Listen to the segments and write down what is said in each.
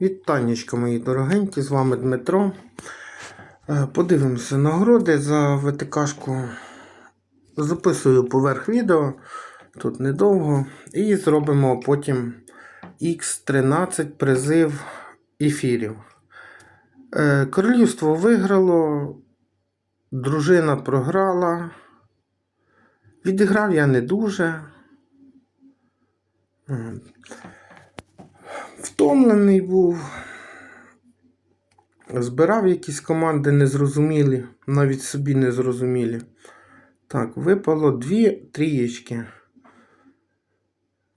Вітаннячка, мої дорогенькі, з вами Дмитро. Е, Подивимося нагороди за ВТКшку. Записую поверх відео, тут недовго. І зробимо потім X13 призив ефірів. Е, Королівство виграло, дружина програла. Відіграв я не дуже. Втомлений був. Збирав якісь команди незрозумілі, навіть собі незрозумілі. Так, випало дві трієчки.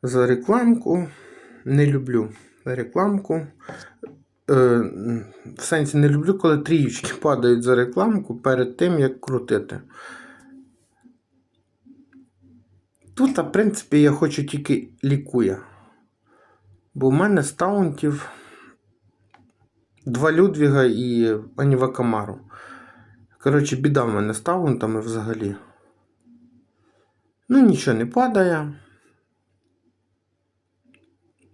За рекламку не люблю. Рекламку. Е, в сенсі не люблю, коли трієчки падають за рекламку перед тим, як крутити. Тут, в принципі, я хочу тільки лікуя. Бо в мене з таунтів два Людвіга і Аніва Камару. Коротше, біда в мене з таунтами взагалі. Ну, нічого не падає.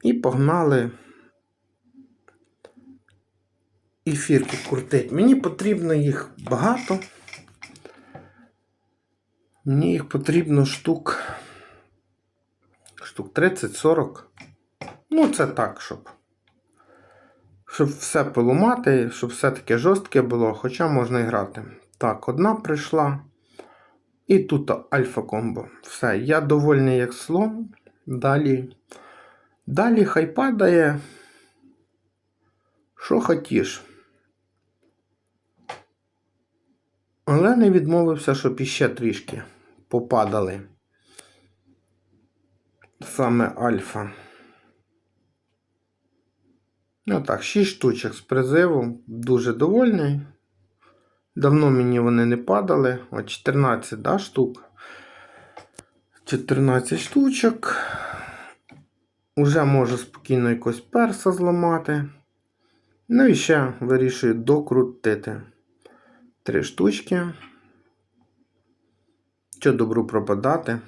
І погнали. Ефірку крутить. Мені потрібно їх багато. Мені їх потрібно штук. Штук 30-40. Ну, це так, щоб. Щоб все поламати, щоб все таке жорстке було, хоча можна і грати. Так, одна прийшла. І тут альфа комбо. Все, я довольний як слон. Далі. Далі хай падає. Що хотіш. Але не відмовився, щоб іще трішки попадали. Саме альфа. Ну так, 6 штучок з призиву. Дуже довольний. Давно мені вони не падали. От 14 да, штук. 14 штучок. Уже можу спокійно якось перса зламати. Ну і ще вирішую докрутити. Три штучки. Що добру пропадати?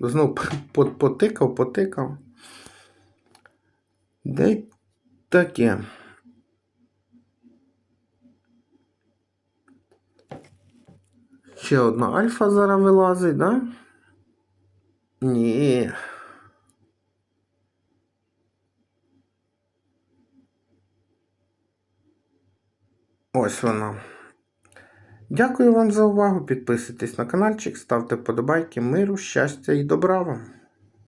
Знов потикав, потикав. Де таке. Ще одна альфа зараз вилазить, да? Ні. Ось вона. Дякую вам за увагу. Підписуйтесь на каналчик, ставте вподобайки, миру, щастя і добра вам.